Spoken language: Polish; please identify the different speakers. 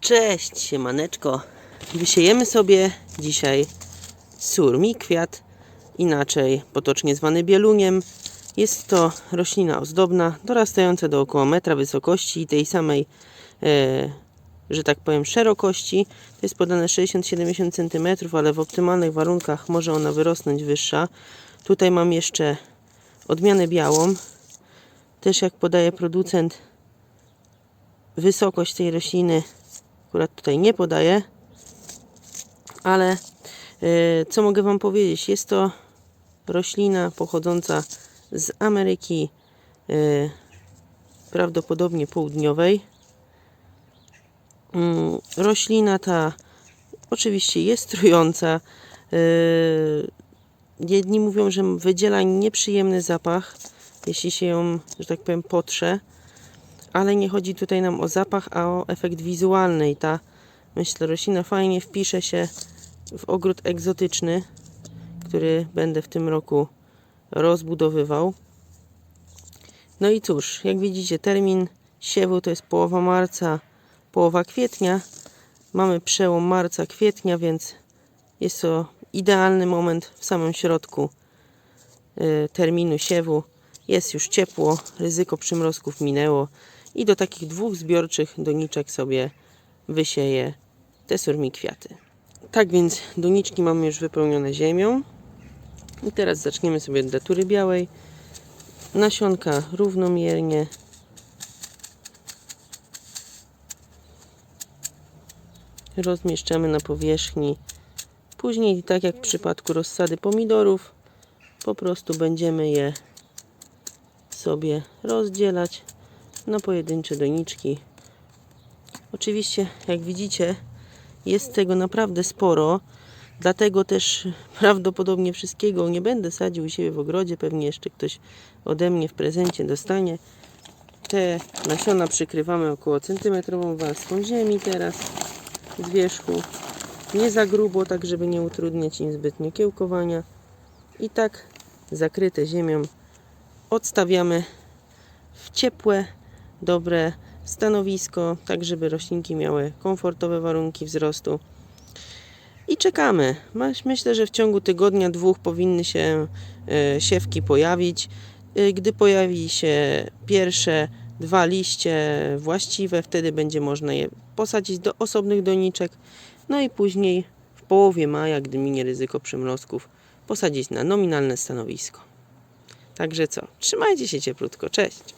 Speaker 1: Cześć, siemaneczko. Wysiejemy sobie dzisiaj surmi kwiat, inaczej potocznie zwany bieluniem. Jest to roślina ozdobna, dorastająca do około metra wysokości i tej samej, e, że tak powiem, szerokości. To jest podane 60-70 cm, ale w optymalnych warunkach może ona wyrosnąć wyższa. Tutaj mam jeszcze odmianę białą. Też jak podaje producent, wysokość tej rośliny akurat tutaj nie podaję, ale e, co mogę Wam powiedzieć? Jest to roślina pochodząca z Ameryki e, prawdopodobnie południowej. Mm, Roślina ta oczywiście jest trująca. E, Jedni mówią, że wydziela nieprzyjemny zapach, jeśli się ją, że tak powiem, potrze ale nie chodzi tutaj nam o zapach, a o efekt wizualny i ta, myślę, roślina fajnie wpisze się w ogród egzotyczny, który będę w tym roku rozbudowywał. No i cóż, jak widzicie, termin siewu to jest połowa marca, połowa kwietnia. Mamy przełom marca, kwietnia, więc jest to idealny moment w samym środku y, terminu siewu. Jest już ciepło, ryzyko przymrozków minęło i do takich dwóch zbiorczych doniczek sobie wysieję te surmi kwiaty. Tak więc doniczki mamy już wypełnione ziemią. I teraz zaczniemy sobie od datury białej. Nasionka równomiernie. Rozmieszczamy na powierzchni. Później, tak jak w przypadku rozsady pomidorów, po prostu będziemy je sobie rozdzielać na pojedyncze doniczki. Oczywiście, jak widzicie, jest tego naprawdę sporo, dlatego też prawdopodobnie wszystkiego nie będę sadził u siebie w ogrodzie. Pewnie jeszcze ktoś ode mnie w prezencie dostanie. Te nasiona przykrywamy około centymetrową warstwą ziemi teraz z wierzchu. Nie za grubo, tak żeby nie utrudniać im zbytnio kiełkowania. I tak zakryte ziemią odstawiamy w ciepłe, dobre stanowisko, tak żeby roślinki miały komfortowe warunki wzrostu. I czekamy. Myślę, że w ciągu tygodnia, dwóch powinny się e, siewki pojawić. E, Gdy pojawi się pierwsze dwa liście właściwe, wtedy będzie można je posadzić do osobnych doniczek. No i później w połowie maja, gdy minie ryzyko przymrozków, posadzić na nominalne stanowisko. Także co? Trzymajcie się cieplutko. Cześć!